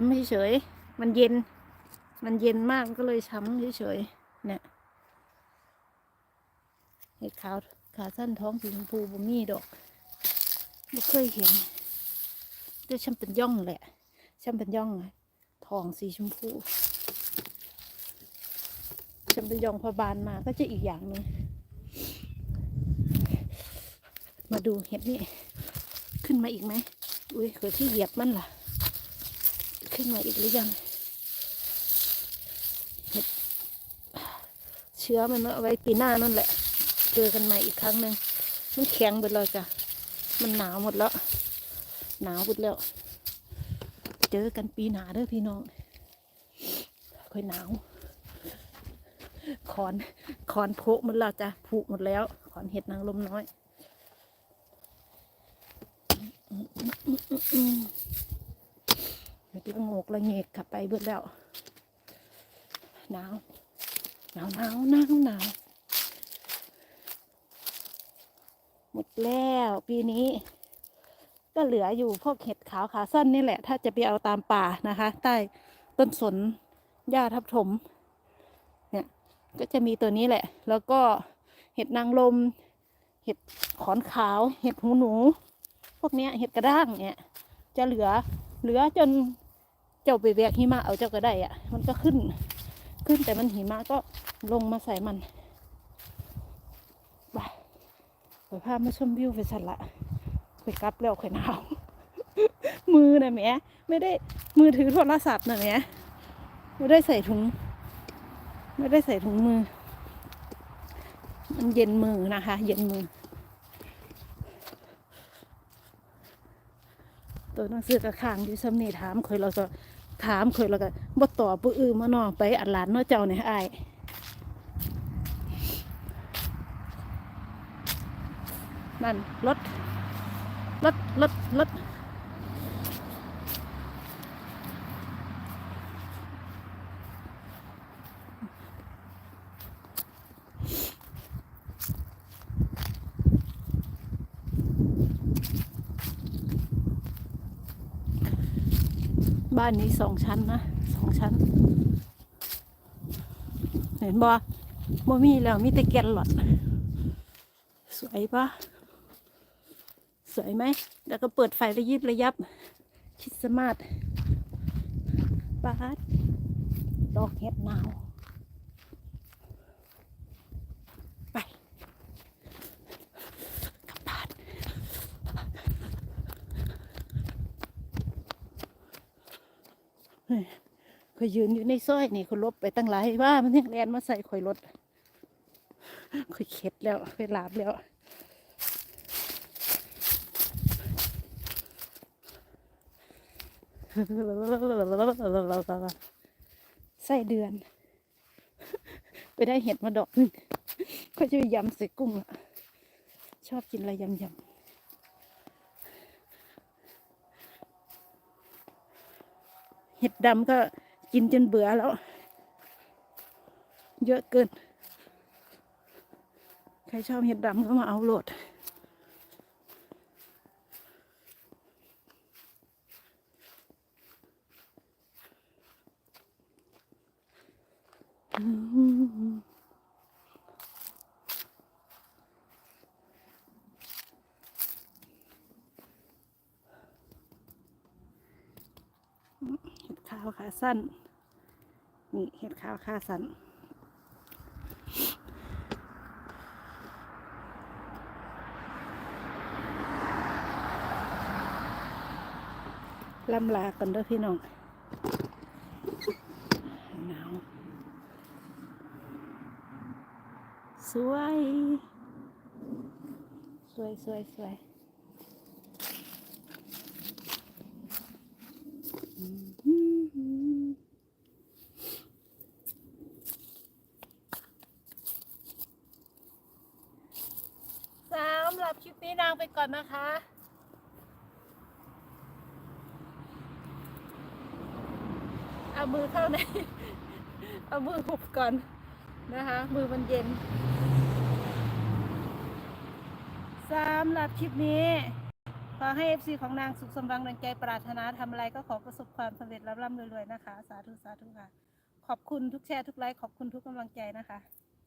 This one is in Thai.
ช้ำเฉยๆมันเย็น มันเย็นมากก็เลยช้ำเฉยๆเนี่ยเห็ดขาวขาสั้นท้องสีชมพูบ่มีดอกไม่เคยเห็นเดี๋ยวช่ำเป็นย่องแหละช่ำเป็นย่องทองสีชมพูช่ำเป็นย่องพอบานมาก็จะอีกอย่างหนึ่งมาดูเห็ดนี่ขึ้นมาอีกไหมอุ้ยเคยที่เหยียบมันล่ะ ขึ้นมาอีกหรือยังเห็ดเชื้อมันเอาไว้ปีหน้านั่นแหละ เจอกันใหม่อีกครั้งหนึ่งมันแข็งไปเลยจ้ะมันหนาวหมดแล้ว หนาวหมดแล้ว เจอกันปีหนาเด้อพี่น้องค่อยหนาวขอนขอนโพกหมดแล้วจ้ะผุหมดแล้ว ขอนเห็ดนางลมน้อย ละโงกละเงกขับไปเบิดแล้วหนาวหนาวหนาวหนาวหนาวหมดแล้วปีนี้ ก็เหลืออยู่พวกเห็ดขาวขาสั้นนี่แหละ ถ้าจะไปเอาตามป่านะคะ ใต้ต้นสนหญ้าทับถม เนี่ย ก็จะมีตัวนี้แหละ แล้วก็เห็ดนางลม เห็ดขอนขาว เห็ดหูหนู พวกเนี้ยเห็ดกระด้างเนี่ย จะเหลือเหลือจน เจ้าไปแวกหิมะเอาเจ้าก็ได้อะมันก็ขึ้น ขึ้นแต่มันหิมะก็ลงมาใส่มันไปไปพามาชมวิวไปสันละไปกลับแล้วข่อยหนาวมือนะแม่ไม่ได้มือถือโทรศัพท์นะแม่ไม่ได้ใส่ถุง ไม่ได้ใส่ถุงมือ มันเย็นมือนะคะ เย็นมือ ตัวหนังสือกระข้างอยู่ซ้ำนี่ถามเคยเราก็ถามเคยเราก็บ่ตอบผู้อื่นมาน้องไปอัดหลานเนาะเจ้าเนี่ยอายนั่นรถรถรถรถ บ้านนี้สองชั้นนะสองชั้น เห็นบ่บ่มีแล้วมีแต่แกนหลอดสวยปะสวยไหม แล้วก็เปิดไฟระยิบระยับคิดสต์มาสปาดดอกเห็ดหนาว ไปกลับบ้านเฮ้ย ข่อยยืนอยู่ในซอยนี่คนลบไปตั้งหลายว่ามันยังแลนมาใส่ข่อยรถข่อยเข็ดแล้วข่อยหลาบแล้วไส้เดือน ไปได้เห็ดมาดอกหนึงก็จะไปยำใส่กุ้งอะชอบกินอะไรยำยำ เห็ดดำก็กินจนเบื่อแล้ว เยอะเกิน ใครชอบเห็ดดำก็มาเอาโหลดเห็ดขาวขาสั้น นี่เห็ดขาวขาสั้น ลำลากันด้อพี่น้องหนาวสวย สวยสวยสวยสามห รับคลิปนี้นางไปก่อนนะคะเอามือเข้าในเอามือหุบก่อนนะคะ มือมันเย็นสำหรับคลิปนี้ ขอให้เอฟซีของนางสุขสมหวังดังใจปรารถนาทำอะไรก็ขอประสบความสำเร็จร่ำร่ำรวยๆนะคะ สาธุสาธุค่ะ ขอบคุณทุกแชร์ทุกไลค์ขอบคุณทุกกำลังใจนะคะ